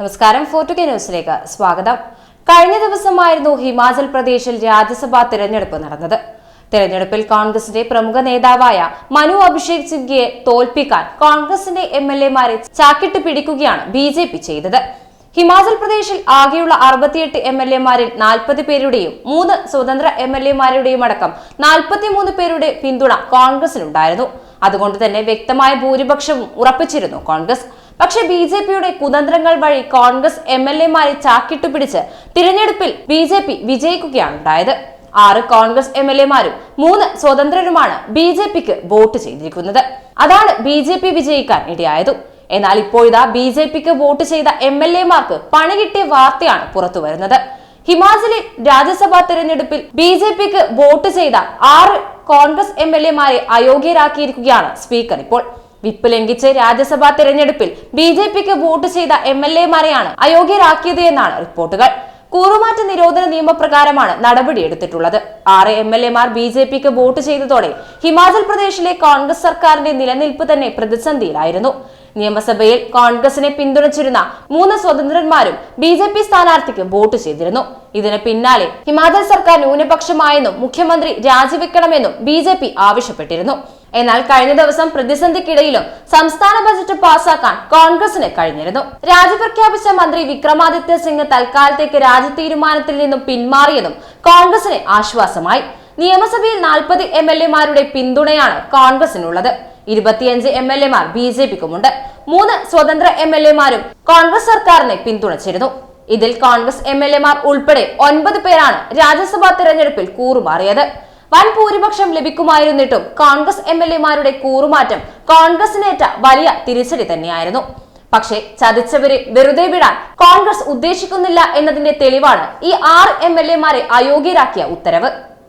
നമസ്കാരം ഫോർട്ടുകെ ന്യൂസിലേക്ക് സ്വാഗതം. കഴിഞ്ഞ ദിവസമായിരുന്നു ഹിമാചൽ പ്രദേശിൽ രാജ്യസഭാ തിരഞ്ഞെടുപ്പ് നടന്നത്. തിരഞ്ഞെടുപ്പിൽ കോൺഗ്രസിന്റെ പ്രമുഖ നേതാവായ മനു അഭിഷേക് സിംഗിയെ തോൽപ്പിക്കാൻ കോൺഗ്രസിന്റെ എം എൽ എമാരെ ചാക്കിട്ട് പിടിക്കുകയാണ് ബി ജെ പി ചെയ്തത്. ഹിമാചൽ പ്രദേശിൽ ആകെയുള്ള അറുപത്തിയെട്ട് എം എൽ എമാരിൽ നാൽപ്പത് പേരുടെയും മൂന്ന് സ്വതന്ത്ര എം എൽ എമാരുടെയും അടക്കം നാൽപ്പത്തിമൂന്ന് പേരുടെ പിന്തുണ കോൺഗ്രസിനുണ്ടായിരുന്നു. അതുകൊണ്ട് തന്നെ വ്യക്തമായ ഭൂരിപക്ഷവും ഉറപ്പിച്ചിരുന്നു കോൺഗ്രസ്. പക്ഷേ ബി ജെ പിയുടെ കുതന്ത്രങ്ങൾ വഴി കോൺഗ്രസ് എം എൽ എമാരെ ചാക്കിട്ടു പിടിച്ച് തിരഞ്ഞെടുപ്പിൽ ബി ജെ പി വിജയിക്കുകയാണ് ഉണ്ടായത് ആറ് കോൺഗ്രസ് എം എൽ എമാരും മൂന്ന് സ്വതന്ത്രരുമാണ് ബി ജെ പിക്ക് വോട്ട് ചെയ്തിരിക്കുന്നത്. അതാണ് ബി ജെ പി വിജയിക്കാൻ ഇടയായത്. എന്നാൽ ഇപ്പോഴിതാ ബി ജെ പിക്ക് വോട്ട് ചെയ്ത എം എൽ എമാർക്ക് പണി കിട്ടിയ വാർത്തയാണ് പുറത്തു വരുന്നത്. ഹിമാചലിൽ രാജ്യസഭാ തെരഞ്ഞെടുപ്പിൽ ബി ജെ പിക്ക് വോട്ട് ചെയ്ത ആറ് കോൺഗ്രസ് എം എൽ എമാരെ അയോഗ്യരാക്കിയിരിക്കുകയാണ് സ്പീക്കർ ഇപ്പോൾ. വിപ്പ് ലംഘിച്ച് രാജ്യസഭാ തെരഞ്ഞെടുപ്പിൽ ബി ജെ പിക്ക് വോട്ട് ചെയ്ത എം എൽ എമാരെയാണ് അയോഗ്യരാക്കിയത് എന്നാണ് റിപ്പോർട്ടുകൾ. കൂറുമാറ്റ നിരോധന നിയമപ്രകാരമാണ് നടപടിയെടുത്തിട്ടുള്ളത് ആറ് എം എൽ എമാർ ബി ജെ പിക്ക് വോട്ട് ചെയ്തതോടെ ഹിമാചൽ പ്രദേശിലെ കോൺഗ്രസ് സർക്കാരിന്റെ നിലനിൽപ്പ് തന്നെ പ്രതിസന്ധിയിലായിരുന്നു. നിയമസഭയിൽ കോൺഗ്രസിനെ പിന്തുണച്ചിരുന്ന മൂന്ന് സ്വതന്ത്രന്മാരും ബി ജെ പി സ്ഥാനാർത്ഥിക്ക് വോട്ട് ചെയ്തിരുന്നു. ഇതിന് പിന്നാലെ ഹിമാചൽ സർക്കാർ ന്യൂനപക്ഷമായെന്നും മുഖ്യമന്ത്രി രാജിവെക്കണമെന്നും ബി ആവശ്യപ്പെട്ടിരുന്നു. എന്നാൽ കഴിഞ്ഞ ദിവസം പ്രതിസന്ധിക്കിടയിലും സംസ്ഥാന ബജറ്റ് പാസാക്കാൻ കോൺഗ്രസിന് കഴിഞ്ഞിരുന്നു. രാജിപ്രഖ്യാപിച്ച മന്ത്രി വിക്രമാദിത്യ സിംഗ് തൽക്കാലത്തേക്ക് രാജി തീരുമാനത്തിൽ നിന്നും പിന്മാറിയതും കോൺഗ്രസിന് ആശ്വാസമായി. നിയമസഭയിൽ നാൽപ്പത് എം എൽ എമാരുടെ പിന്തുണയാണ് കോൺഗ്രസിനുള്ളത്. ഇരുപത്തിയഞ്ച് എം എൽ എമാർ ബി ജെ പിക്കുമുണ്ട്. മൂന്ന് സ്വതന്ത്ര എം എൽ എമാരും കോൺഗ്രസ് സർക്കാരിനെ പിന്തുണച്ചിരുന്നു. ഇതിൽ കോൺഗ്രസ് എം എൽ എമാർ ഉൾപ്പെടെ ഒൻപത് പേരാണ് രാജ്യസഭാ തെരഞ്ഞെടുപ്പിൽ കൂറുമാറിയത്. വൻ ഭൂരിപക്ഷം ലഭിക്കുമായിരുന്നിട്ടും കോൺഗ്രസ് എം എൽ എമാരുടെ കൂറുമാറ്റം കോൺഗ്രസിനേറ്റ വലിയ തിരിച്ചടി തന്നെയായിരുന്നു. പക്ഷേ ചതിച്ചവരെ വെറുതെ വിടാൻ കോൺഗ്രസ് ഉദ്ദേശിക്കുന്നില്ല എന്നതിന്റെ തെളിവാണ് ഈ ആറ് എം എൽ എമാരെ അയോഗ്യരാക്കിയ ഉത്തരവ്.